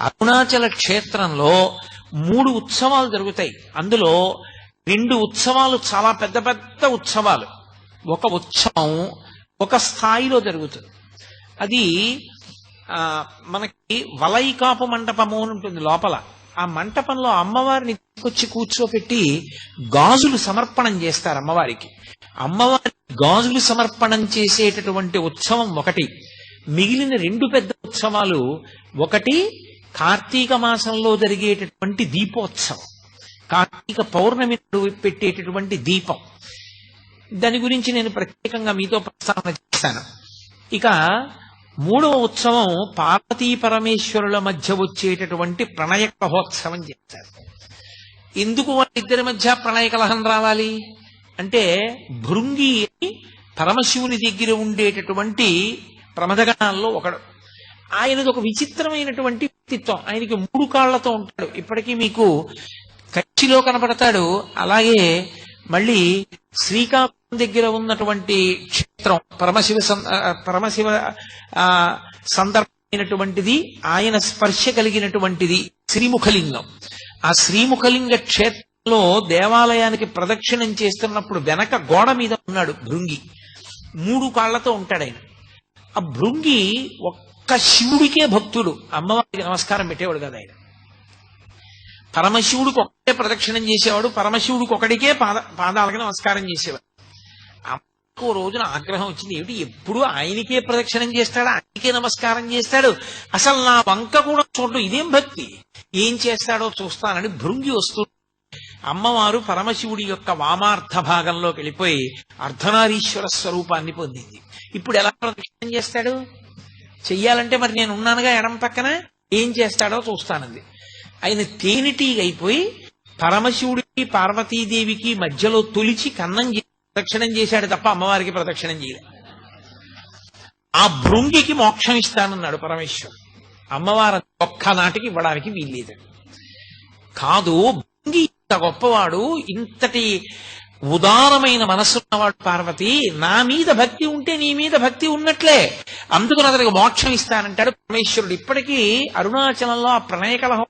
అరుణాచల క్షేత్రంలో మూడు ఉత్సవాలు జరుగుతాయి. అందులో రెండు ఉత్సవాలు చాలా పెద్ద పెద్ద ఉత్సవాలు. ఒక ఉత్సవం ఒక స్థాయిలో జరుగుతుంది. అది మనకి వలైకాపు మంటపము అని ఉంటుంది లోపల. ఆ మంటపంలో అమ్మవారిని తీసుకొచ్చి కూర్చోపెట్టి గాజులు సమర్పణం చేస్తారు అమ్మవారికి. అమ్మవారి గాజులు సమర్పణం చేసేటటువంటి ఉత్సవం ఒకటి. మిగిలిన రెండు పెద్ద ఉత్సవాలు ఒకటి కార్తీక మాసంలో జరిగేటటువంటి దీపోత్సవం. కార్తీక పౌర్ణమి పెట్టేటటువంటి దీపం. దాని గురించి నేను ప్రత్యేకంగా మీతో ప్రస్తావన చేస్తాను ఇక మూడవ ఉత్సవం పార్వతీ పరమేశ్వరుల మధ్య వచ్చేటటువంటి ప్రణయ కలహోత్సవం చేస్తారు ఎందుకు వాళ్ళిద్దరి మధ్య ప్రణయ కలహం రావాలి? అంటే భృంగి పరమశివుని దగ్గర ఉండేటటువంటి ప్రమదగణాల్లో ఒకడు. ఆయనది ఒక విచిత్రమైనటువంటి వ్యక్తిత్వం. ఆయనకి మూడు కాళ్ళతో ఉంటాడు. ఇప్పటికీ మీకు కచ్చిలో కనపడతాడు. అలాగే మళ్ళీ శ్రీకాకుళం దగ్గర ఉన్నటువంటి క్షేత్రం పరమశివ పరమశివ సందర్భమైనటువంటిది ఆయన స్పర్శ కలిగినటువంటిది శ్రీముఖలింగం. ఆ శ్రీముఖలింగ క్షేత్రంలో దేవాలయానికి ప్రదక్షిణం చేస్తున్నప్పుడు వెనక గోడ మీద ఉన్నాడు భృంగి. మూడు కాళ్ళతో ఉంటాడు ఆయన. ఆ భృంగి ఒక్క శివుడికే భక్తుడు. అమ్మవారికి నమస్కారం పెట్టేవాడు కదా ఆయన. పరమశివుడికి ఒక్కటే ప్రదక్షిణం చేసేవాడు పరమశివుడికి ఒకడికే పాద పాదాలకు నమస్కారం చేసేవాడు. అమ్మకు రోజున ఆగ్రహం వచ్చింది ఏమిటి ఎప్పుడు ఆయనకే ప్రదక్షిణం చేస్తాడు? ఆయనకే నమస్కారం చేస్తాడు? అసలు నా వంక కూడా చూడడం ఇదేం భక్తి? ఏం చేస్తాడో చూస్తానని భృంగి వస్తుంది. అమ్మవారు పరమశివుడి యొక్క వామార్థ భాగంలోకి వెళ్ళిపోయి అర్ధనారీశ్వర స్వరూపాన్ని పొందింది. ఇప్పుడు ఎలా ప్రదక్షిణం చేస్తాడు? చెయ్యాలంటే మరి నేను ఉన్నానుగా ఎడం పక్కన? ఏం చేస్తాడో చూస్తానంది. ఆయన తేనెటీగ అయిపోయి పరమశివుడికి పార్వతీదేవికి మధ్యలో తొలిచి కన్నం ప్రదక్షిణం చేశాడు తప్ప అమ్మవారికి ప్రదక్షిణం చేయలేదు ఆ భృంగికి మోక్షం ఇస్తానన్నాడు పరమేశ్వరుడు. అమ్మవారు ఒక్కనాటికి ఇవ్వడానికి వీల్లేదు. కాదు భృంగి ఇంత గొప్పవాడు ఇంతటి ఉదారమైన మనస్సున్నవాడు పార్వతి నా మీద భక్తి ఉంటే నీ మీద భక్తి ఉన్నట్లే. అందుకు అతనికి మోక్షం ఇస్తానంటాడు పరమేశ్వరుడు. ఇప్పటికీ అరుణాచలంలో ఆ ప్రణయ కలహం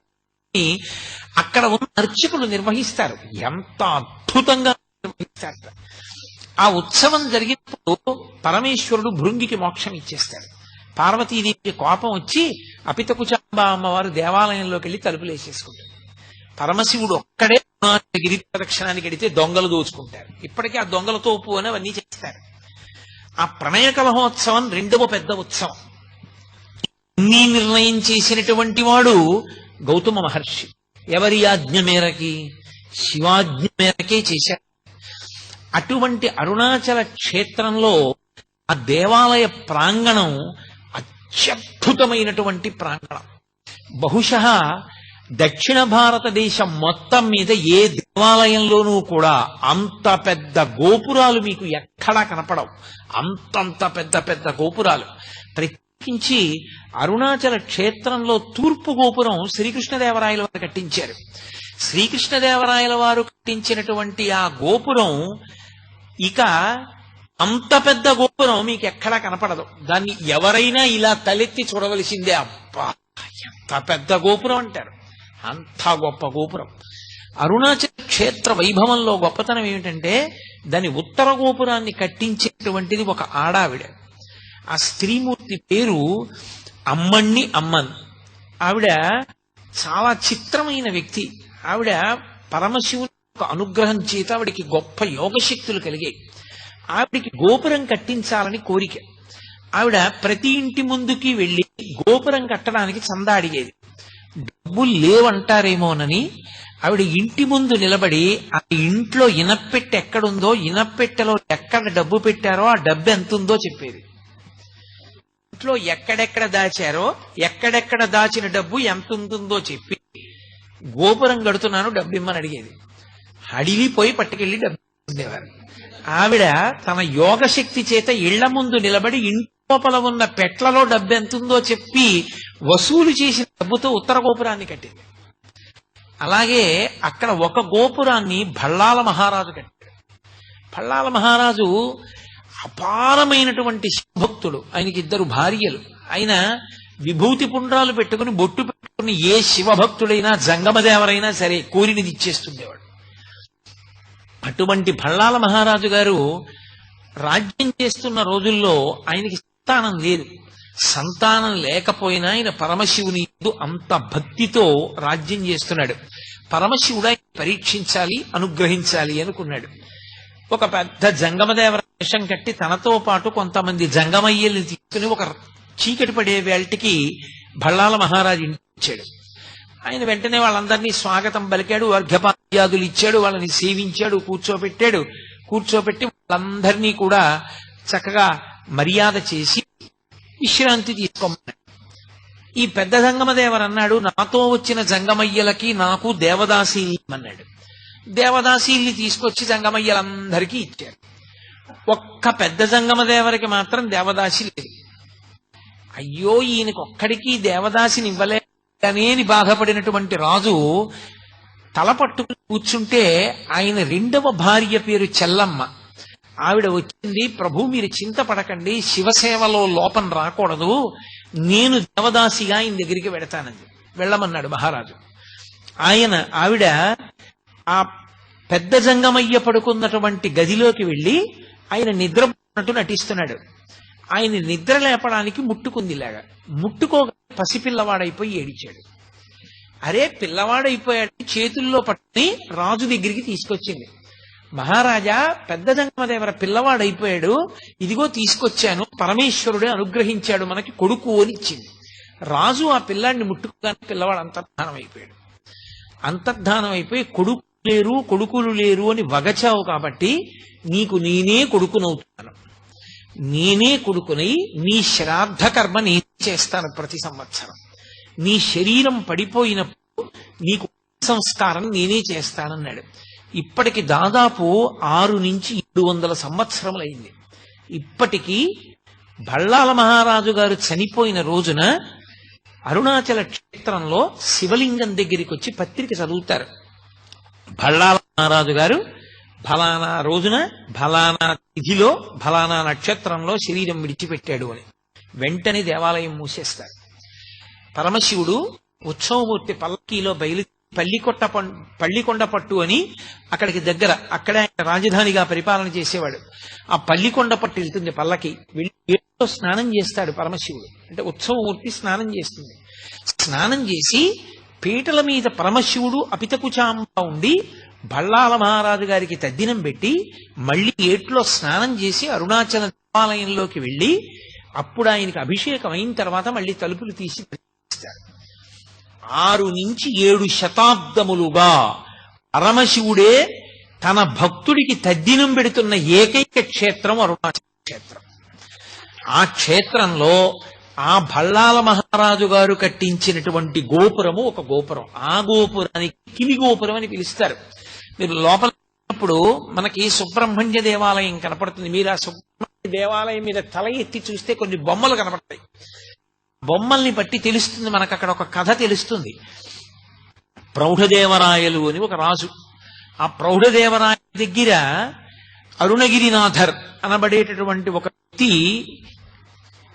అక్కడ ఉన్న అర్చకులు నిర్వహిస్తారు. ఎంత అద్భుతంగా నిర్వహిస్తారు. ఆ ఉత్సవం జరిగినప్పుడు పరమేశ్వరుడు భృంగికి మోక్షం ఇచ్చేస్తాడు. పార్వతీదేవికి కోపం వచ్చి అపితకుచాంబ అమ్మవారు దేవాలయంలోకి వెళ్ళి తలుపులు వేసేసుకుంటారు పరమశివుడు ఒక్కడే గిరి ప్రదక్షిణానికి వెడితే దొంగలు దోచుకుంటారు. ఇప్పటికీ ఆ దొంగల తోపు అని అవన్నీ చేస్తారు. ఆ ప్రణయ కలహోత్సవం రెండవ పెద్ద ఉత్సవం. అన్ని నిర్ణయం చేసినటువంటి వాడు గౌతమ మహర్షి. ఎవరి ఆజ్ఞ మేరకి? శివాజ్ఞ మేరకే చేశారు అటువంటి అరుణాచల క్షేత్రంలో ఆ దేవాలయ ప్రాంగణం అత్యద్భుతమైనటువంటి ప్రాంగణం. బహుశ దక్షిణ భారతదేశం మొత్తం మీద ఏ దేవాలయంలోనూ కూడా అంత పెద్ద గోపురాలు మీకు ఎక్కడా కనపడవు. అంతంత పెద్ద పెద్ద గోపురాలు. ప్రత్యేకించి అరుణాచల క్షేత్రంలో తూర్పు గోపురం శ్రీకృష్ణదేవరాయల వారు కట్టించారు. శ్రీకృష్ణదేవరాయల వారు కట్టించినటువంటి ఆ గోపురం ఇక అంత పెద్ద గోపురం మీకు ఎక్కడా కనపడదు. దాన్ని ఎవరైనా ఇలా తలెత్తి చూడవలసిందే. అబ్బా ఎంత పెద్ద గోపురం అంటారు. అంత గొప్ప గోపురం. అరుణాచల క్షేత్ర వైభవంలో గొప్పతనం ఏమిటంటే దాని ఉత్తర గోపురాన్ని కట్టించేటువంటిది ఒక ఆడావిడ. ఆ స్త్రీమూర్తి పేరు అమ్మణ్ణి అమ్మన్. ఆవిడ చాలా చిత్రమైన వ్యక్తి. ఆవిడ పరమశివుని యొక్క అనుగ్రహం చేత ఆవిడికి గొప్ప యోగశక్తులు కలిగాయి. ఆవిడికి గోపురం కట్టించాలని కోరిక. ఆవిడ ప్రతి ఇంటి ముందుకి వెళ్ళి గోపురం కట్టడానికి చందా అడిగేది డబ్బులు లేవంటారేమోనని ఆవిడ ఇంటి ముందు నిలబడి ఆ ఇంట్లో ఇనప్పెట్టె ఎక్కడుందో ఇనప్పెట్టెలో ఎక్కడ డబ్బు పెట్టారో ఆ డబ్బు ఎంత ఉందో చెప్పేది. ఇంట్లో ఎక్కడెక్కడ దాచారో ఎక్కడెక్కడ దాచిన డబ్బు ఎంత ఉంటుందో చెప్పి గోపురం కడుతున్నాను డబ్బు ఇమ్మని అడిగేది. అడిగిపోయి పట్టుకెళ్ళి డబ్బు ఉండేవారు ఆవిడ తన యోగ శక్తి చేత ఇళ్ళ ముందు నిలబడి ఇంటి లోపల ఉన్న పెట్లలో డబ్బు ఎంతుందో చెప్పి వసూలు చేసిన డబ్బుతో ఉత్తర గోపురాన్ని కట్టింది. అలాగే అక్కడ ఒక గోపురాన్ని భళ్ళాల మహారాజు కట్టాడు. భళ్ళాల మహారాజు అపారమైనటువంటి శివభక్తుడు ఆయనకి ఇద్దరు భార్యలు. ఆయన విభూతి పుండ్రాలు పెట్టుకుని బొట్టు పెట్టుకుని ఏ శివభక్తుడైనా జంగమదేవరైనా సరే కోరినది ఇచ్చేస్తుండేవాడు. అటువంటి భళ్ళాల మహారాజు గారు రాజ్యం చేస్తున్న రోజుల్లో ఆయనకి సంతానం లేదు. సంతానం లేకపోయినా ఆయన పరమశివుని అంత భక్తితో రాజ్యం చేస్తున్నాడు. పరమశివుడు ఆయన పరీక్షించాలి అనుగ్రహించాలి అనుకున్నాడు. ఒక పెద్ద జంగమదేవర వేషం కట్టి తనతో పాటు కొంతమంది జంగమయ్యల్ని తీసుకుని ఒక చీకటి పడే వేళటికి భళ్ళాల మహారాజు ఇంటికి వచ్చాడు ఆయన వెంటనే వాళ్ళందరినీ స్వాగతం పలికాడు అర్ఘ్యపాద్యాదులు ఇచ్చాడు వాళ్ళని సేవించాడు కూర్చోబెట్టాడు కూర్చోబెట్టి వాళ్ళందరినీ కూడా చక్కగా మర్యాద చేసి విశ్రాంతి తీసుకోమన్నాడు ఈ పెద్ద జంగమదేవర్ అన్నాడు నాతో వచ్చిన జంగమయ్యలకి నాకు దేవదాసి అన్నాడు దేవదాసీల్ని తీసుకొచ్చి జంగమయ్యలందరికీ ఇచ్చారు ఒక్క పెద్ద జంగమదేవరికి మాత్రం దేవదాసి లేదు. అయ్యో ఈయనకు ఒక్కడికి దేవదాసిని ఇవ్వలేని బాధపడినటువంటి రాజు తల పట్టుకుని కూర్చుంటే ఆయన రెండవ భార్య పేరు చెల్లమ్మ. ఆవిడ వచ్చింది ప్రభు మీరు చింతపడకండి శివసేవలో లోపం రాకూడదు నేను దేవదాసిగా ఆయన దగ్గరికి వెడతానంది వెళ్ళమన్నాడు మహారాజు. ఆయన ఆవిడ ఆ పెద్ద జంగమయ్య పడుకున్నటువంటి గదిలోకి వెళ్ళి ఆయన నిద్రపోతున్నట్టు నటిస్తున్నాడు. ఆయన నిద్ర లేపడానికి ముట్టుకుంది ఇలాగా. ముట్టుకోగా పసిపిల్లవాడైపోయి ఏడిచాడు. అరే పిల్లవాడైపోయాడు చేతుల్లో పట్టుని రాజు దగ్గరికి తీసుకొచ్చింది. మహారాజా పెద్ద జంగమదేవర పిల్లవాడైపోయాడు. ఇదిగో తీసుకొచ్చాను. పరమేశ్వరుడే అనుగ్రహించాడు మనకి కొడుకు అని ఇచ్చింది. రాజు ఆ పిల్లాడిని ముట్టుకోగానే పిల్లవాడు అంతర్ధానం అయిపోయాడు అంతర్ధానం అయిపోయి కొడుకు లేరు కొడుకులు లేరు అని వగచావు కాబట్టి నీకు నేనే కొడుకునవుతున్నాను. నేనే కొడుకునై నీ శ్రాద్ధ కర్మ నేను చేస్తాను ప్రతి సంవత్సరం. నీ శరీరం పడిపోయినప్పుడు నీకు సంస్కారం నేనే చేస్తానన్నాడు. ఇప్పటికి దాదాపు ఆరు నుంచి ఏడు వందల సంవత్సరములైంది. ఇప్పటికీ బళ్ళాల మహారాజు గారు చనిపోయిన రోజున అరుణాచల క్షేత్రంలో శివలింగం దగ్గరికి వచ్చి పత్రిక చదువుతారు. బళ్ళాల మహారాజు గారు ఫలానా రోజున ఫలానా తిథిలో ఫలానా నక్షత్రంలో శరీరం విడిచిపెట్టాడు అని. వెంటనే దేవాలయం మూసేస్తారు. పరమశివుడు ఉత్సవమూర్తి పల్లకీలో బయలు పల్లికొట్ట పం- పల్లికొండ పట్టు అని అక్కడికి దగ్గర అక్కడే ఆయన రాజధానిగా పరిపాలన చేసేవాడు. ఆ పల్లికొండ పట్టు వెళ్తుంది పల్లకి. వెళ్ళి స్నానం చేస్తాడు పరమశివుడు. అంటే ఉత్సవమూర్తి స్నానం చేస్తుంది. స్నానం చేసి పీటల మీద పరమశివుడు అపితకుచాంబ ఉండి బళ్ళాల మహారాజు గారికి తద్దినం పెట్టి మళ్ళీ ఏట్లో స్నానం చేసి అరుణాచల దేవాలయంలోకి వెళ్ళి అప్పుడు ఆయనకి అభిషేకం అయిన తర్వాత మళ్ళీ తలుపులు తీసి ఆరు నుంచి ఏడు శతాబ్దములుగా పరమశివుడే తన భక్తుడికి తద్దినం పెడుతున్న ఏకైక క్షేత్రం అరుణాచల క్షేత్రం ఆ క్షేత్రంలో ఆ భళ్ళాల మహారాజు గారు కట్టించినటువంటి గోపురము ఒక గోపురం. ఆ గోపురానికి కిలి గోపురం అని పిలుస్తారు. మీరు లోపల ఉన్నప్పుడు మనకి సుబ్రహ్మణ్య దేవాలయం కనపడుతుంది. మీరు ఆ సుబ్రహ్మణ్య దేవాలయం మీద తల ఎత్తి చూస్తే కొన్ని బొమ్మలు కనపడతాయి. బొమ్మల్ని బట్టి తెలుస్తుంది మనకు అక్కడ ఒక కథ తెలుస్తుంది. ప్రౌఢదేవరాయలు అని ఒక రాజు. ఆ ప్రౌఢదేవరాయ దగ్గర అరుణగిరినాథర్ అనబడేటటువంటి ఒక వ్యక్తి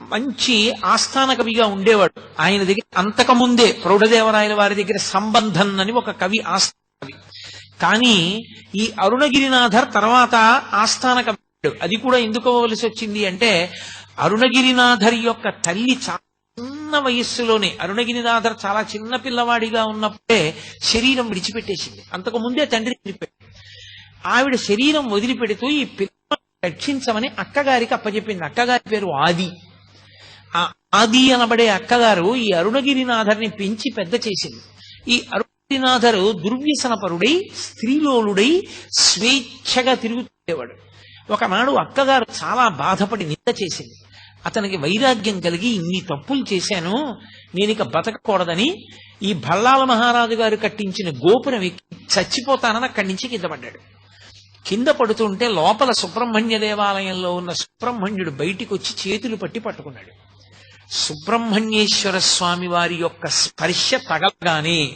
మంచి ఆస్థాన కవిగా ఉండేవాడు. ఆయన దగ్గర అంతకముందే ప్రౌఢదేవరాయల వారి దగ్గర సంబంధం అని ఒక కవి ఆస్థాన కవి. కానీ ఈ అరుణగిరినాథర్ తర్వాత ఆస్థాన కవి. అది కూడా ఎందుకోవలసి వచ్చింది అంటే అరుణగిరినాథర్ యొక్క తల్లి చాలా చిన్న వయస్సులోనే అరుణగిరినాథర్ చాలా చిన్న పిల్లవాడిగా ఉన్నప్పుడే శరీరం విడిచిపెట్టేసింది. అంతకు ముందే తండ్రి వెళ్ళిపోయాడు ఆవిడ శరీరం వదిలిపెడుతూ ఈ పిల్లవాడిని రక్షించమని అక్కగారికి అప్పచెప్పింది. అక్కగారి పేరు ఆది. ఆ ఆది అనబడే అక్కగారు ఈ అరుణగిరినాథర్ని పెంచి పెద్ద చేసింది. ఈ అరుణగిరినాథరు దుర్వ్యసనపరుడై స్త్రీలోలుడై స్వేచ్ఛగా తిరుగుతుండేవాడు. ఒకనాడు అక్కగారు చాలా బాధపడి నింద చేసింది. అతనికి వైరాగ్యం కలిగి ఇన్ని తప్పులు చేశాను నేను ఇక బతకకూడదని ఈ భల్లాల మహారాజు గారు కట్టించిన గోపురం చచ్చిపోతానని అక్కడి నుంచి కింద పడ్డాడు. కింద పడుతుంటే లోపల సుబ్రహ్మణ్య దేవాలయంలో ఉన్న సుబ్రహ్మణ్యుడు బయటికి వచ్చి చేతులు పట్టి పట్టుకున్నాడు. సుబ్రహ్మణ్యేశ్వర స్వామి వారి యొక్క స్పర్శ తగలగానే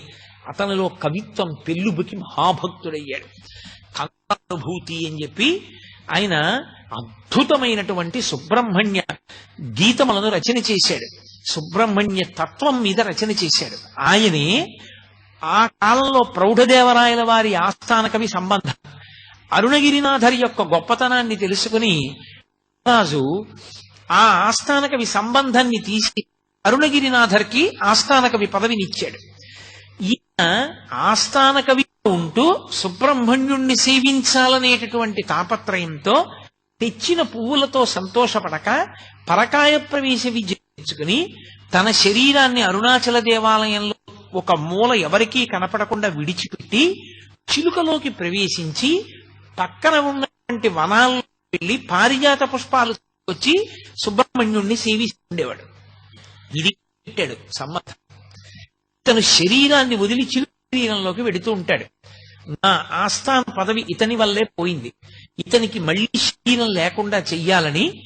అతనిలో కవిత్వం పెళ్ళుబుకి మహాభక్తుడయ్యాడు. కన్నానుభూతి అని చెప్పి ఆయన అద్భుతమైనటువంటి సుబ్రహ్మణ్య గీతములను రచన చేశాడు. సుబ్రహ్మణ్య తత్వం మీద రచన చేశాడు. ఆయనే ఆ కాలంలో ప్రౌఢదేవరాయల వారి ఆస్థాన కవి సంబంధం. అరుణగిరినాథరి యొక్క గొప్పతనాన్ని తెలుసుకుని రాజు ఆ ఆస్థాన కవి సంబంధాన్ని తీసి అరుణగిరినాథర్కి ఆస్థాన కవి పదవినిచ్చాడు. ఈయన ఆస్థాన కవి ఉంటూ సుబ్రహ్మణ్యుణ్ణి సేవించాలనేటటువంటి తాపత్రయంతో తెచ్చిన పువ్వులతో సంతోషపడక పరకాయ ప్రవేశ విద్య తన శరీరాన్ని అరుణాచల దేవాలయంలో ఒక మూల ఎవరికీ కనపడకుండా విడిచిపెట్టి చిలుకలోకి ప్రవేశించి పక్కన ఉన్నటువంటి వనాల్లో వెళ్ళి పారిజాత పుష్పాలు వచ్చి సుబ్రహ్మణ్యుణ్ణి సేవిస్తుండేవాడు. ఇది పెట్టాడు సమ్మతం. తన శరీరాన్ని వదిలి చిలుక శరీరంలోకి వెడుతూ ఉంటాడు. నా ఆస్థాన పదవి ఇతని వల్లే పోయింది. ఇతనికి మళ్ళీ శరీరం లేకుండా చెయ్యాలని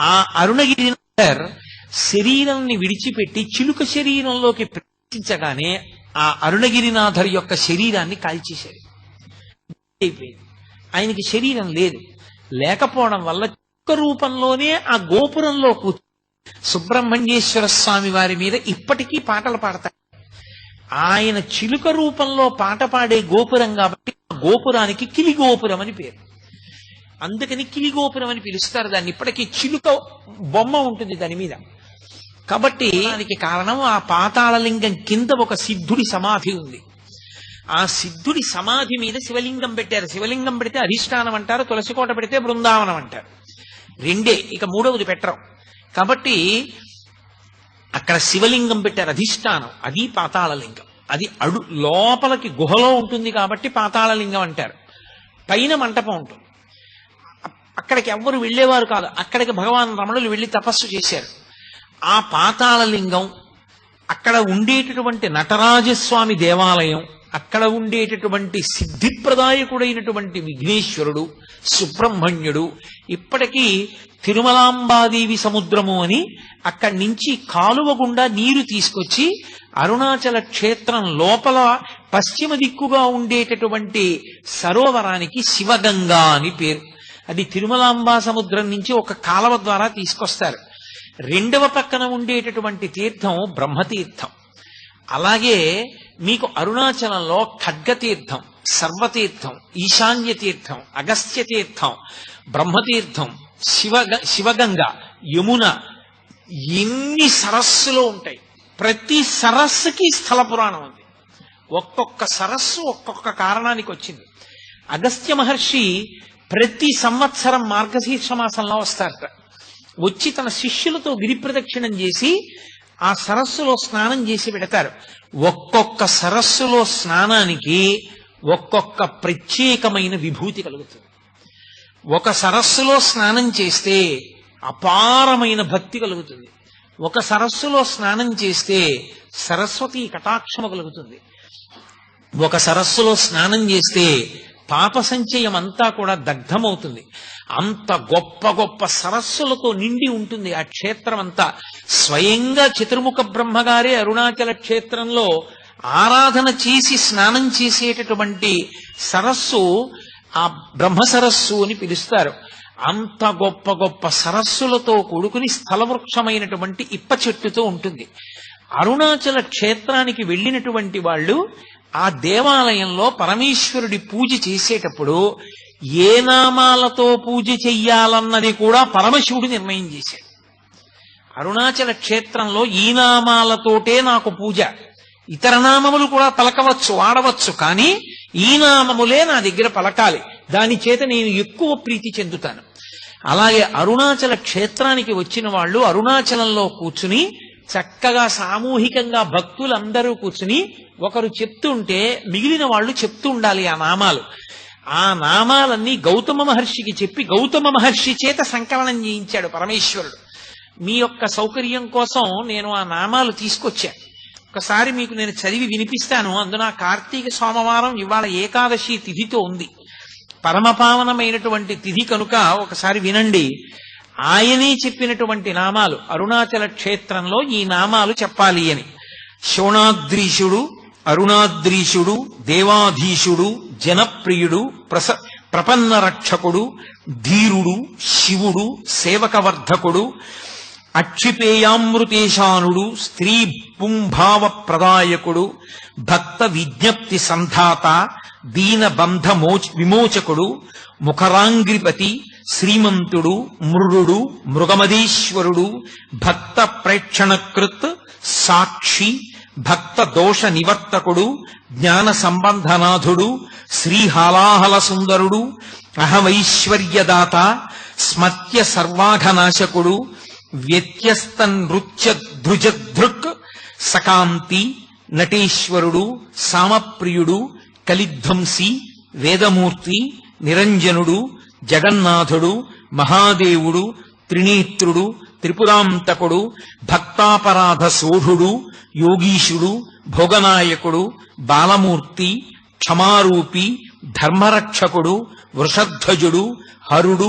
ఆ అరుణగిరి శరీరాన్ని విడిచిపెట్టి చిలుక శరీరంలోకి ప్రవేశించగానే ఆ అరుణగిరినాథర్ యొక్క శరీరాన్ని కాల్చేశాడు. అయిపోయింది. ఆయనకి శరీరం లేదు. లేకపోవడం వల్ల చిలుక రూపంలోనే ఆ గోపురంలో కూర్చు సుబ్రహ్మణ్యేశ్వర స్వామి వారి మీద ఇప్పటికీ పాటలు పాడతారు ఆయన చిలుక రూపంలో పాట పాడే గోపురం కాబట్టి గోపురానికి కిలి గోపురం అని పేరు. అందుకని కిలి గోపురం అని పిలుస్తారు దాన్ని. ఇప్పటికీ చిలుక బొమ్మ ఉంటుంది దాని మీద. కాబట్టి దానికి కారణం ఆ పాతాళలింగం కింద ఒక సిద్ధుడి సమాధి ఉంది. ఆ సిద్ధుడి సమాధి మీద శివలింగం పెట్టారు. శివలింగం పెడితే అధిష్టానం అంటారు తులసికోట పెడితే బృందావనం అంటారు. రెండే ఇక మూడవది పెట్టరు. కాబట్టి అక్కడ శివలింగం పెట్టారు అధిష్టానం. అది పాతాళలింగం. అది అడు లోపలికి గుహలో ఉంటుంది కాబట్టి పాతాళలింగం అంటారు. పైన మంటపం ఉంటుంది. అక్కడికి ఎవ్వరు వెళ్ళేవారు కాదు. అక్కడికి భగవాన్ రమణులు వెళ్ళి తపస్సు చేశారు. ఆ పాతాళలింగం అక్కడ ఉండేటటువంటి నటరాజస్వామి దేవాలయం అక్కడ ఉండేటటువంటి సిద్ధిప్రదాయకుడైనటువంటి విఘ్నేశ్వరుడు సుబ్రహ్మణ్యుడు ఇప్పటికీ తిరుమలాంబాదేవి సముద్రము అని అక్కడి నుంచి కాలువ గుండా నీరు తీసుకొచ్చి అరుణాచల క్షేత్రం లోపల పశ్చిమ దిక్కుగా ఉండేటటువంటి సరోవరానికి శివగంగా అని పేరు. అది తిరుమలాంబా సముద్రం నుంచి ఒక కాలవ ద్వారా తీసుకొస్తారు. రెండవ పక్కన ఉండేటటువంటి తీర్థం బ్రహ్మతీర్థం. అలాగే మీకు అరుణాచలంలో ఖడ్గతీర్థం సర్వతీర్థం ఈశాన్య తీర్థం అగస్త్య తీర్థం బ్రహ్మతీర్థం శివ శివగంగ యమున ఎన్ని సరస్సులు ఉంటాయి. ప్రతి సరస్సుకి స్థల పురాణం ఉంది. ఒక్కొక్క సరస్సు ఒక్కొక్క కారణానికి వచ్చింది. అగస్త్య మహర్షి ప్రతి సంవత్సరం మార్గశీర్ష మాసంలో వస్తారట. వచ్చి తన శిష్యులతో గిరి ప్రదక్షిణం చేసి ఆ సరస్సులో స్నానం చేసి పెడతారు. ఒక్కొక్క సరస్సులో స్నానానికి ఒక్కొక్క ప్రత్యేకమైన విభూతి కలుగుతుంది. ఒక సరస్సులో స్నానం చేస్తే అపారమైన భక్తి కలుగుతుంది. ఒక సరస్సులో స్నానం చేస్తే సరస్వతి కటాక్షము కలుగుతుంది. ఒక సరస్సులో స్నానం చేస్తే పాప సంచయం అంతా కూడా దగ్ధమవుతుంది. అంత గొప్ప గొప్ప సరస్సులతో నిండి ఉంటుంది ఆ క్షేత్రం అంతా స్వయంగా చతుర్ముఖ బ్రహ్మగారే అరుణాచల క్షేత్రంలో ఆరాధన చేసి స్నానం చేసేటటువంటి సరస్సు ఆ బ్రహ్మ సరస్సు అని పిలుస్తారు. అంత గొప్ప గొప్ప సరస్సులతో కూడుకుని స్థలవృక్షమైనటువంటి ఇప్ప చెట్టుతో ఉంటుంది. అరుణాచల క్షేత్రానికి వెళ్ళినటువంటి వాళ్ళు ఆ దేవాలయంలో పరమేశ్వరుడి పూజ చేసేటప్పుడు ఏ నామాలతో పూజ చెయ్యాలన్నది కూడా పరమశివుడు నిర్ణయం చేశాడు. అరుణాచల క్షేత్రంలో ఈ నామాలతోటే నాకు పూజ. ఇతర నామములు కూడా పలకవచ్చు వాడవచ్చు కానీ ఈ నామములే నా దగ్గర పలకాలి. దాని చేత నేను ఎక్కువ ప్రీతి చెందుతాను. అలాగే అరుణాచల క్షేత్రానికి వచ్చిన వాళ్ళు అరుణాచలంలో కూర్చుని చక్కగా సామూహికంగా భక్తులందరూ కూర్చుని ఒకరు చెప్తుంటే మిగిలిన వాళ్ళు చెప్తూ ఉండాలి ఆ నామాలు. ఆ నామాలన్నీ గౌతమ మహర్షికి చెప్పి గౌతమ మహర్షి చేత సంకలనం చేయించాడు పరమేశ్వరుడు. మీ యొక్క సౌకర్యం కోసం నేను ఆ నామాలు తీసుకొచ్చా ఒకసారి మీకు నేను చదివి వినిపిస్తాను. అందున కార్తీక సోమవారం ఇవాళ ఏకాదశి తిథితో ఉంది. పరమపావనమైనటువంటి తిథి కనుక ఒకసారి వినండి. ఆయనే చెప్పినటువంటి నామాలు అరుణాచల క్షేత్రంలో ఈ నామాలు చెప్పాలి అని. శోణాద్రీషుడు అరుణాద్రీషుడు దేవాధీశుడు జనప్రియుడు ప్రస ప్రపన్న రక్షకుడు ధీరుడు శివుడు సేవకవర్ధకుడు అక్షిపేయామృతేశానుడు స్త్రీ పుంభావ ప్రదాయకుడు భక్త విజ్ఞప్తి సంధాత దీన బంధ మోచ విమోచకుడు ముఖరాంగ్రిపతి శ్రీమంతుడు మృరుడు మృగమదీశ్వరుడు భక్త ప్రేక్షణకృత్ సాక్షి భక్త దోష నివర్తకుడు జ్ఞాన సంబంధనాథుడు శ్రీహాలాహల సుందరుడు అహమైశ్వర్యదాత స్మత్య సర్వాఘనాశకుడు వ్యత్యస్త నృత్య ధృజధృక్ సకాంతి నటేశ్వరుడు సామప్రియుడు కలిధ్వంసి వేదమూర్తి నిరంజనుడు జగన్నాథుడు మహాదేవుడు త్రినేత్రుడు త్రిపురాంతకుడు భక్తాపరాధ సోఢుడు యోగీశుడు భోగనాయకుడు బాలమూర్తి క్షమారూపి ధర్మరక్షకుడు వృషధ్వజుడు హరుడు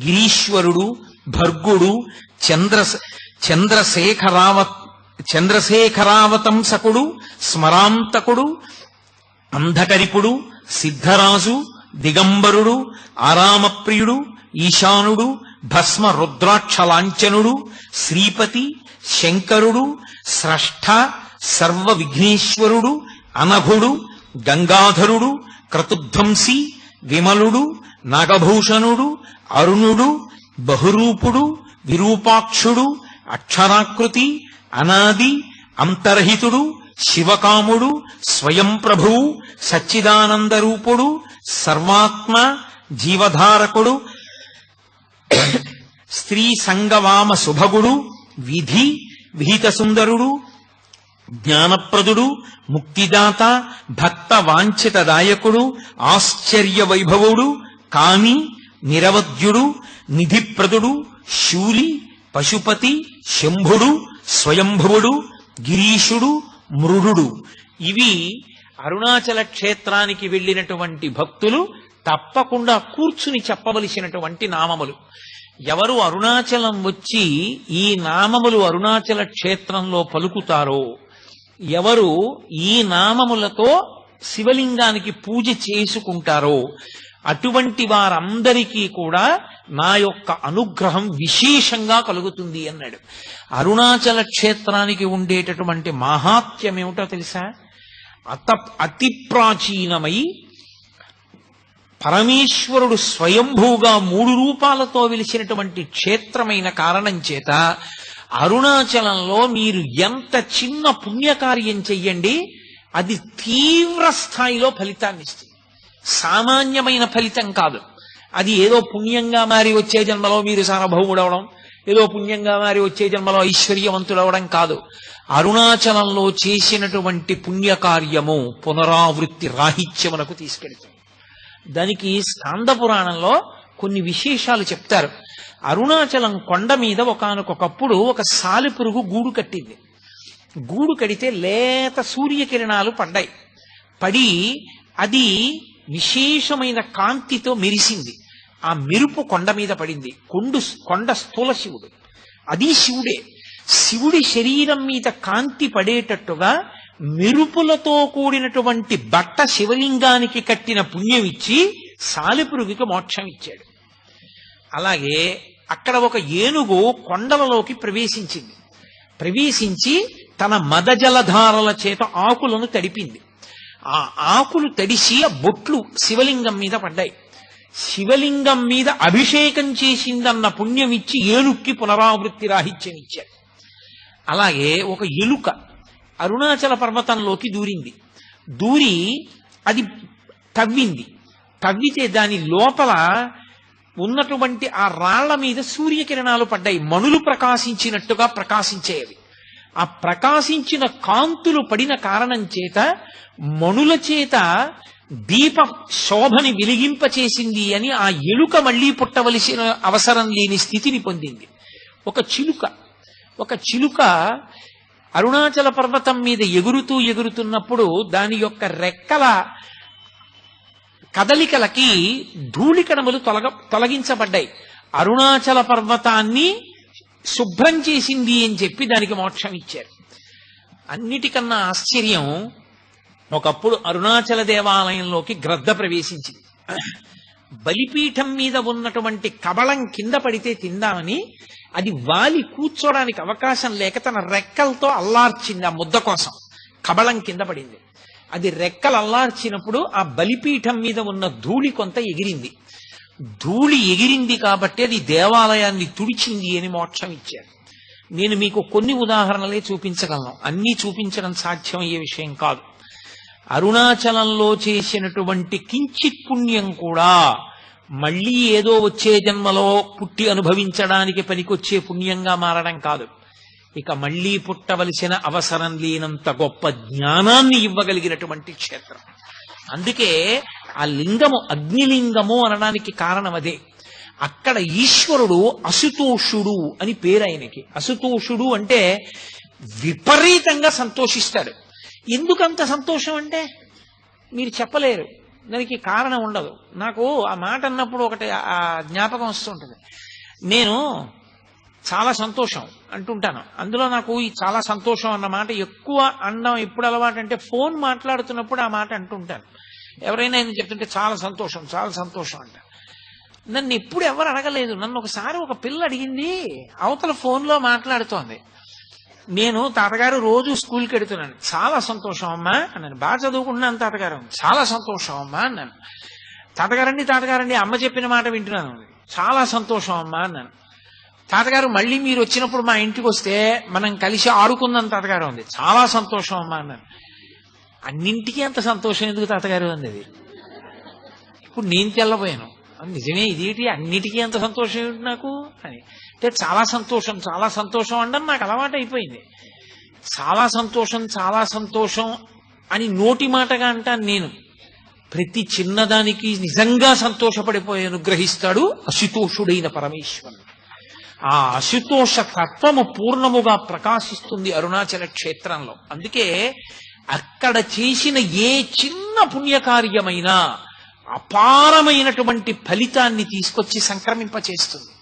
గిరీశ్వరుడు భర్గుడు చంద్ర చంద్రశేఖరావ చంద్రశేఖరావతంసకుడు స్మరాంతకుడు అంధకరిపుడు సిద్ధరాజు దిగంబరుడు ఆరామప్రియుడు ఈశానుడు భస్మ రుద్రాక్ష లాంఛనుడు శ్రీపతి శంకరుడు స్రష్ట సర్వ విఘ్నేశ్వరుడు అనఘుడు గంగాధరుడు క్రతుధ్వంసి విమలుడు నాగభూషణుడు అరుణుడు బహురూపుడు విరూపాక్షుడు అక్షరాకృతి అనాది అంతర్హితుడు శివకాముడు స్వయం ప్రభువు సచ్చిదానందరూపుడు సర్వాత్మ జీవధారకుడు స్త్రీ సంగవామ శుభగుడు విధి విహిత సుందరుడు జ్ఞానప్రదుడు ముక్తిదాత భక్త వాంఛితదాయకుడు ఆశ్చర్య వైభవుడు కామి నిరవద్యుడు నిధిప్రదుడు శూలి పశుపతి శంభుడు స్వయంభువుడు గిరీషుడు మృడు. ఇవి అరుణాచల క్షేత్రానికి వెళ్ళినటువంటి భక్తులు తప్పకుండా కూర్చుని చెప్పవలసినటువంటి నామములు. ఎవరు అరుణాచలం వచ్చి ఈ నామములు అరుణాచల క్షేత్రంలో పలుకుతారో ఎవరు ఈ నామములతో శివలింగానికి పూజ చేసుకుంటారో అటువంటి వారందరికీ కూడా నా యొక్క అనుగ్రహం విశేషంగా కలుగుతుంది అన్నాడు. అరుణాచల క్షేత్రానికి ఉండేటటువంటి మహాత్యం ఏమిటో తెలుసా? అత అతి ప్రాచీనమై పరమేశ్వరుడు స్వయంభూగా మూడు రూపాలతో వెలిసినటువంటి క్షేత్రమైన కారణం చేత అరుణాచలంలో మీరు ఎంత చిన్న పుణ్యకార్యం చెయ్యండి అది తీవ్ర స్థాయిలో ఫలితాన్ని ఇస్తుంది. సామాన్యమైన ఫలితం కాదు. అది ఏదో పుణ్యంగా మారి వచ్చే జన్మలో మీరు సార్వభౌముడవడం ఏదో పుణ్యంగా మారి వచ్చే జన్మలో ఐశ్వర్యవంతుడవడం కాదు. అరుణాచలంలో చేసినటువంటి పుణ్యకార్యము పునరావృత్తి రాహిత్యమునకు తీసుకెడుతుంది దానికి స్కాంద పురాణంలో కొన్ని విశేషాలు చెప్తారు. అరుణాచలం కొండ మీద ఒకనకొకప్పుడు ఒక సాలిపురుగు గూడు కట్టింది. గూడు కడితే లేత సూర్యకిరణాలు పడ్డాయి పడి అది విశేషమైన కాంతితో మెరిసింది. ఆ మెరుపు కొండ మీద పడింది. కొండు కొండ స్థూల శివుడు. అది శివుడే. శివుడి శరీరం మీద కాంతి పడేటట్టుగా మెరుపులతో కూడినటువంటి బట్ట శివలింగానికి కట్టిన పుణ్యం ఇచ్చి సాలిపురుగుకి మోక్షం ఇచ్చాడు. అలాగే అక్కడ ఒక ఏనుగు కొండలలోకి ప్రవేశించింది. ప్రవేశించి తన మదజలధారల చేత ఆకులను తడిపింది. ఆ ఆకులు తడిసి ఆ బొట్లు శివలింగం మీద పడ్డాయి. శివలింగం మీద అభిషేకం చేసిందన్న పుణ్యం ఇచ్చి ఏనుక్కి పునరావృత్తి రాహిత్యం ఇచ్చాడు అలాగే ఒక ఎలుక అరుణాచల పర్వతంలోకి దూరింది. దూరి అది తవ్వింది. తవ్వితే దాని లోపల ఉన్నటువంటి ఆ రాళ్ళ మీద సూర్యకిరణాలు పడ్డాయి. మణులు ప్రకాశించినట్టుగా ప్రకాశించేవి. ఆ ప్రకాశించిన కాంతులు పడిన కారణం చేత మణుల చేత దీప శోభని వెలిగింపచేసింది అని ఆ ఎలుక మళ్ళీ పుట్టవలసిన అవసరం లేని స్థితిని పొందింది. ఒక చిలుక ఒక చిలుక అరుణాచల పర్వతం మీద ఎగురుతూ ఎగురుతున్నప్పుడు దాని యొక్క రెక్కల కదలికలకి ధూళికణములు తొలగ తొలగించబడ్డాయి. అరుణాచల పర్వతాన్ని శుభ్రం చేసింది అని చెప్పి దానికి మోక్షం ఇచ్చారు. అన్నిటికన్నా ఆశ్చర్యం ఒకప్పుడు అరుణాచల దేవాలయంలోకి గ్రద్ద ప్రవేశించింది. బలిపీఠం మీద ఉన్నటువంటి కబళం కింద పడితే తిందామని అది వాలి కూర్చోడానికి అవకాశం లేక తన రెక్కలతో అల్లార్చింది ఆ ముద్ద కోసం. కబళం కింద పడింది. అది రెక్కలు అల్లార్చినప్పుడు ఆ బలిపీఠం మీద ఉన్న ధూళి కొంత ఎగిరింది. ధూళి ఎగిరింది కాబట్టి అది దేవాలయాన్ని తుడిచింది అని మోక్షం ఇచ్చారు. నేను మీకు కొన్ని ఉదాహరణలే చూపించగలను. అన్నీ చూపించడం సాధ్యమయ్యే విషయం కాదు. అరుణాచలంలో చేసినటువంటి కించిత్ పుణ్యం కూడా మళ్ళీ ఏదో వచ్చే జన్మలో పుట్టి అనుభవించడానికి పనికొచ్చే పుణ్యంగా మారడం కాదు. ఇక మళ్ళీ పుట్టవలసిన అవసరం లేనంత గొప్ప జ్ఞానాన్ని ఇవ్వగలిగినటువంటి క్షేత్రం. అందుకే ఆ లింగము అగ్నిలింగము అనడానికి కారణం అదే. అక్కడ ఈశ్వరుడు అసుతోషుడు అని పేరు ఆయనకి. అసుతోషుడు అంటే విపరీతంగా సంతోషిస్తాడు. ఎందుకంత సంతోషం అంటే? మీరు చెప్పలేరు. దానికి కారణం ఉండదు. నాకు ఆ మాట అన్నప్పుడు ఒకటి ఆ జ్ఞాపకం వస్తుంటుంది. నేను చాలా సంతోషం అంటుంటాను. అందులో నాకు ఈ చాలా సంతోషం అన్న మాట ఎక్కువ అన్నం ఎప్పుడు అలవాటు అంటే ఫోన్ మాట్లాడుతున్నప్పుడు ఆ మాట అంటుంటాను. ఎవరైనా ఆయన చెప్తుంటే చాలా సంతోషం చాలా సంతోషం అంట. నన్ను ఎప్పుడు ఎవరు అడగలేదు. నన్ను ఒకసారి ఒక పిల్ల అడిగింది అవతల ఫోన్లో మాట్లాడుతోంది. నేను తాతగారు రోజు స్కూల్కి వెడుతున్నాను చాలా సంతోషం అమ్మా అన్నాను. బాగా చదువుకుంటున్నాను తాతగారు. చాలా సంతోషం అమ్మా అన్నాను. తాతగారండి తాతగారండి అమ్మ చెప్పిన మాట వింటున్నాను. చాలా సంతోషం అమ్మా అన్నాను. తాతగారు మళ్ళీ మీరు వచ్చినప్పుడు మా ఇంటికి వస్తే మనం కలిసి ఆడుకుందాం తాతగారు ఉంది చాలా సంతోషం అమ్మా అన్నాను. అన్నింటికీ అంత సంతోషం ఎందుకు తాతగారు అంది అది ఇప్పుడు నేను తెల్లబోయాను. నిజమే ఇదేంటి? అన్నిటికీ అంత సంతోషం ఏమిటి నాకు? అని. అంటే చాలా సంతోషం చాలా సంతోషం అనడం నాకు అలవాటు అయిపోయింది. చాలా సంతోషం చాలా సంతోషం అని నోటి మాటగా అంటాను నేను. ప్రతి చిన్నదానికి నిజంగా సంతోషపడిపోయాను గ్రహిస్తాడు అశుతోషుడైన పరమేశ్వరుడు. ఆ అశుతోష తత్వము పూర్ణముగా ప్రకాశిస్తుంది అరుణాచల క్షేత్రంలో. అందుకే అక్కడ చేసిన ఏ చిన్న పుణ్యకార్యమైనా అపారమైనటువంటి ఫలితాన్ని తీసుకొచ్చి సంక్రమింపచేస్తుంది.